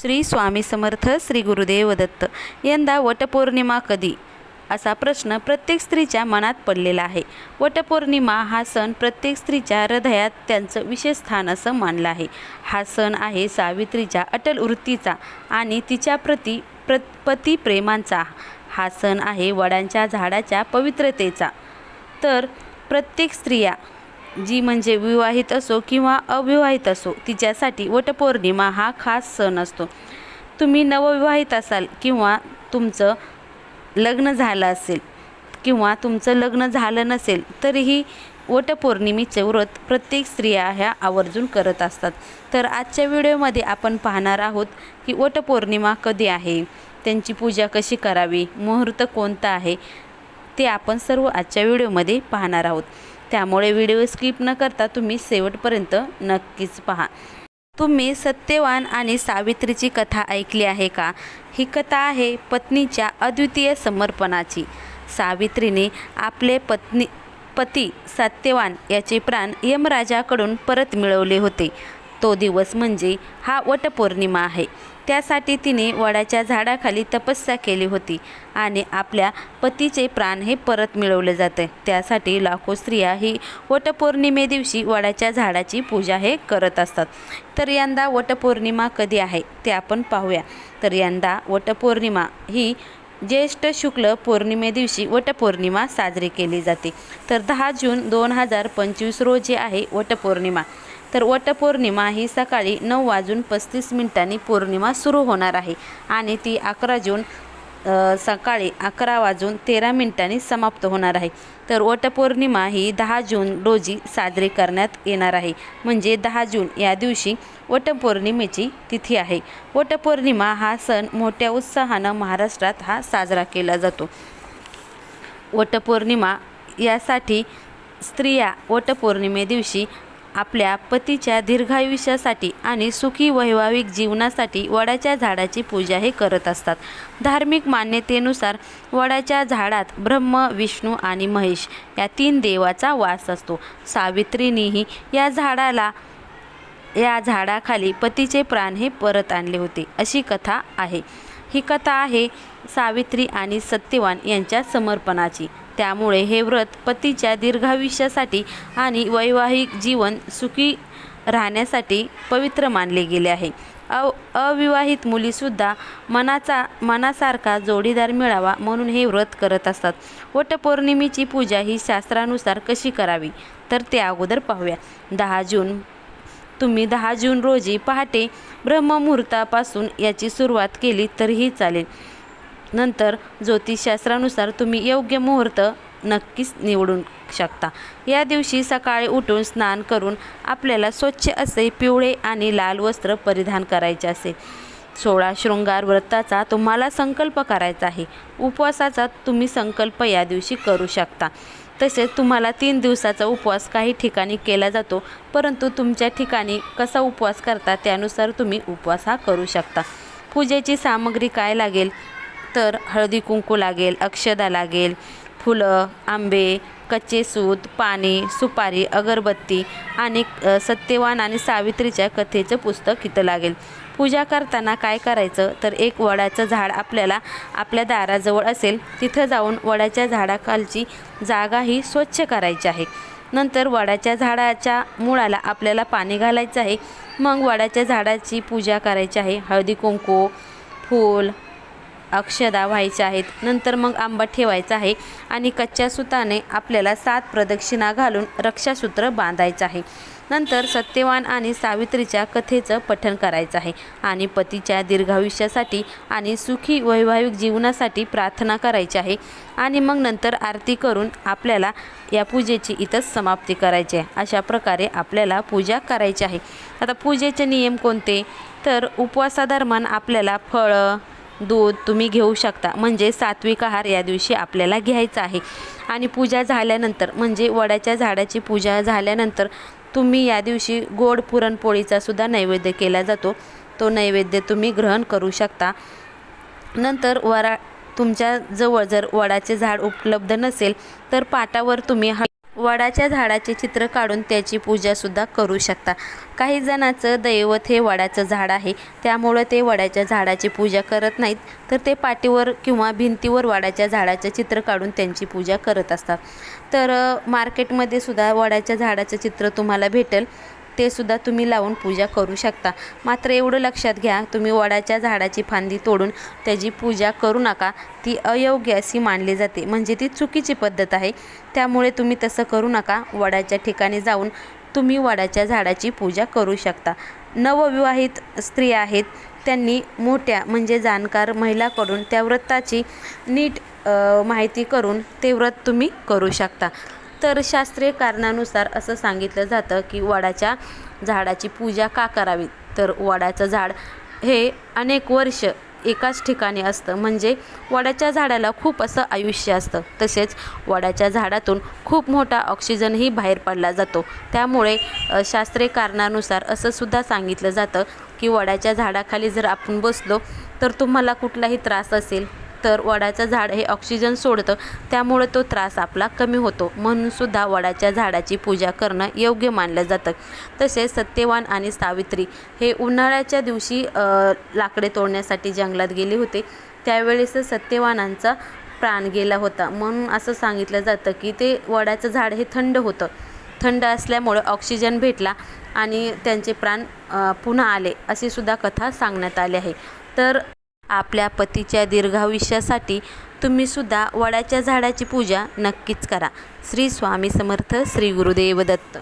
श्री स्वामी समर्थ श्री गुरुदेव दत्त. यंदा वटपौर्णिमा कधी? असा प्रश्न प्रत्येक स्त्रीच्या मनात पडलेला आहे. वटपौर्णिमा हा सण प्रत्येक स्त्रीच्या हृदयात त्यांचं विशेष स्थान असं मानलं आहे. हा सण आहे सावित्रीच्या अटल वृत्तीचा आणि तिच्या प्रती प्र पती प्रेमांचा. हा सण आहे वडांच्या झाडाच्या पवित्रतेचा. तर प्रत्येक स्त्रिया जी म्हणजे विवाहित असो किंवा अविवाहित असो तिच्यासाठी वटपौर्णिमा हा खास सण असतो. तुम्ही नवविवाहित असाल किंवा तुमचं लग्न झालं असेल किंवा तुमचं लग्न झालं नसेल तरीही वटपौर्णिमेचे व्रत प्रत्येक स्त्रिया ह्या आवर्जून करत असतात. तर आजच्या व्हिडिओमध्ये आपण पाहणार आहोत की वटपौर्णिमा कधी आहे त्यांची पूजा कशी करावी मुहूर्त कोणता आहे ते आपण सर्व आजच्या व्हिडिओमध्ये पाहणार आहोत. त्यामुळे व्हिडिओ स्किप न करता तुम्ही शेवटपर्यंत नक्कीच पहा. तुम्ही सत्यवान आणि सावित्रीची कथा ऐकली आहे का? ही कथा आहे पत्नीच्या अद्वितीय समर्पणाची. सावित्रीने आपले पत्नी पती सत्यवान याचे प्राण यमराजाकडून परत मिळवले होते. तो दिवस म्हणजे हा वटपौर्णिमा आहे. त्यासाठी तिने वडाच्या झाडाखाली तपस्या केली होती आणि आपल्या पतीचे प्राण हे परत मिळवले जाते. त्यासाठी लाखो स्त्रिया ही वटपौर्णिमे दिवशी वडाच्या झाडाची पूजा हे करत असतात. तर यंदा वटपौर्णिमा कधी आहे ते आपण पाहूया. तर यंदा वटपौर्णिमा ही ज्येष्ठ शुक्ल पौर्णिमे दिवशी वटपौर्णिमा साजरी केली जाते. तर दहा जून दोन हजार पंचवीस रोजी आहे वटपौर्णिमा. तर वटपौर्णिमा ही सकाळी नऊ वाजून पस्तीस मिनिटांनी पौर्णिमा सुरू होणार आहे आणि ती अकरा जून सकाळी अकरा वाजून तेरा मिनिटांनी समाप्त होणार आहे. तर वटपौर्णिमा ही दहा जून रोजी साजरी करण्यात येणार आहे. म्हणजे दहा जून या दिवशी वटपौर्णिमेची तिथी आहे. वटपौर्णिमा हा सण मोठ्या उत्साहानं महाराष्ट्रात हा साजरा केला जातो. वटपौर्णिमा यासाठी स्त्रिया वटपौर्णिमे दिवशी आपल्या पतीच्या दीर्घायुष्यासाठी आणि सुखी वैवाहिक जीवनासाठी वडाच्या झाडाची पूजा हे करत असतात. धार्मिक मान्यतेनुसार वडाच्या झाडात ब्रह्म विष्णू आणि महेश या तीन देवाचा वास असतो. सावित्रीनेही या झाडाला या झाडाखाली पतीचे प्राण हे परत आणले होते अशी कथा आहे. ही कथा आहे सावित्री आणि सत्यवान यांच्या समर्पणाची. त्यामुळे हे व्रत पतीच्या दीर्घायुष्यासाठी आणि वैवाहिक जीवन सुखी राहण्यासाठी पवित्र मानले गेले आहे. अव अविवाहित मुलीसुद्धा मनाचा मनासारखा जोडीदार मिळावा म्हणून हे व्रत करत असतात. वटपौर्णिमेची पूजा ही शास्त्रानुसार कशी करावी? तर ते अगोदर पाहूया. दहा जून तुम्ही दहा जून रोजी पहाटे ब्रह्ममुहूर्तापासून याची सुरुवात केली तरीही चालेल. नंतर ज्योतिषशास्त्रानुसार तुम्ही योग्य मुहूर्त नक्कीच निवडून शकता. या दिवशी सकाळी उठून स्नान करून आपल्याला स्वच्छ असे पिवळे आणि लाल वस्त्र परिधान करायचे असेल सोळा शृंगार व्रताचा तुम्हाला संकल्प करायचा आहे. उपवासाचा तुम्ही संकल्प या दिवशी करू शकता. तसेच तुम्हाला तीन दिवसाचा उपवास काही ठिकाणी केला जातो परंतु तुमच्या ठिकाणी कसा उपवास करता त्यानुसार तुम्ही उपवास हा करू शकता. पूजेची सामग्री काय लागेल? तर हळदी कुंकू लागेल अक्षदा लागेल फुलं आंबे कच्चे सूत पाणी सुपारी अगरबत्ती आणि सत्यवान आणि सावित्रीच्या कथेचं पुस्तक इथं लागेल. पूजा करताना काय करायचं? तर एक वडाचं झाड आपल्याला आपल्या दाराजवळ असेल तिथं जाऊन वडाच्या झाडाखालची जागा ही स्वच्छ करायची आहे. नंतर वडाच्या झाडाच्या मुळाला आपल्याला पाणी घालायचं आहे. मग वडाच्या झाडाची पूजा करायची आहे. हळदी कुंकू फूल अक्षदा व्हायच्या आहेत. नंतर मग आंबा ठेवायचा आहे आणि कच्च्या सुताने आपल्याला सात प्रदक्षिणा घालून रक्षासूत्र बांधायचं आहे. नंतर सत्यवान आणि सावित्रीच्या कथेचं पठण करायचं आहे आणि पतीच्या दीर्घायुष्यासाठी आणि सुखी वैवाहिक जीवनासाठी प्रार्थना करायची आहे आणि मग नंतर आरती करून आपल्याला या पूजेची इथंच समाप्ती करायची आहे. अशा प्रकारे आपल्याला पूजा करायची आहे. आता पूजेचे नियम कोणते? तर उपवासादरम्यान आपल्याला फळं दूध तुम्ही घेऊ शकता. म्हणजे सात्विक आहार या दिवशी आपल्याला घ्यायचा आहे. आणि पूजा झाल्यानंतर म्हणजे वडाच्या झाडाची पूजा झाल्यानंतर तुम्ही या दिवशी गोड पुरणपोळीचा सुद्धा नैवेद्य केला जातो. तो नैवेद्य तुम्ही ग्रहण करू शकता. नंतर वरा तुमच्या जवळ जर वडाचे झाड उपलब्ध नसेल तर पाटावर तुम्ही हळ वडाच्या झाडाचे चित्र काढून त्याची पूजासुद्धा करू शकता. काही जणांचं दैवत हे वडाचं झाड आहे. त्यामुळं ते वडाच्या झाडाची पूजा करत नाहीत. तर ते पाटीवर किंवा भिंतीवर वडाच्या झाडाचं चित्र काढून त्यांची पूजा करत असतात. तर मार्केटमध्ये सुद्धा वडाच्या झाडाचं चित्र तुम्हाला भेटेल. ते सुद्धा तुम्ही लावून पूजा करू शकता. मात्र एवढं लक्षात घ्या तुम्ही वडाच्या झाडाची फांदी तोडून त्याची पूजा करू नका. ती अयोग्य अशी मानली जाते. म्हणजे ती चुकीची पद्धत आहे. त्यामुळे तुम्ही तसं करू नका. वडाच्या ठिकाणी जाऊन तुम्ही वडाच्या झाडाची पूजा करू शकता. नवविवाहित स्त्रिया आहेत. त्यांनी मोठ्या म्हणजे जाणकार महिलाकडून त्या व्रताची नीट माहिती करून ते व्रत तुम्ही करू शकता. तर शास्त्रीय कारणानुसार असं सांगितलं जातं की वडाच्या झाडाची पूजा का करावी? तर वडाचं झाड हे अनेक वर्ष एकाच ठिकाणी असतं. म्हणजे वडाच्या झाडाला खूप असं आयुष्य असतं. तसेच वडाच्या झाडातून खूप मोठा ऑक्सिजनही बाहेर पडला जातो. त्यामुळे शास्त्रीय कारणानुसार असं सुद्धा सांगितलं जातं की वडाच्या झाडाखाली जर आपण बसलो तर तुम्हाला कुठलाही त्रास असेल. तर वडाचं झाड हे ऑक्सिजन सोडतं. त्यामुळे तो त्रास आपला कमी होतो. म्हणून सुद्धा वडाच्या झाडाची पूजा करणं योग्य मानलं जातं. तसेच सत्यवान आणि सावित्री हे उन्हाळ्याच्या दिवशी लाकडे तोडण्यासाठी जंगलात गेले होते. त्यावेळेस सत्यवानांचा प्राण गेला होता. म्हणून असं सांगितलं जातं की ते वडाचं झाड हे थंड होतं. थंड असल्यामुळं ऑक्सिजन भेटला आणि त्यांचे प्राण पुन्हा आले अशी सुद्धा कथा सांगण्यात आली आहे. तर आपल्या पतीच्या दीर्घायुष्यासाठी तुम्ही सुद्धा वडाच्या झाडाची पूजा नक्कीच करा. श्री स्वामी समर्थ श्री गुरुदेव दत्त.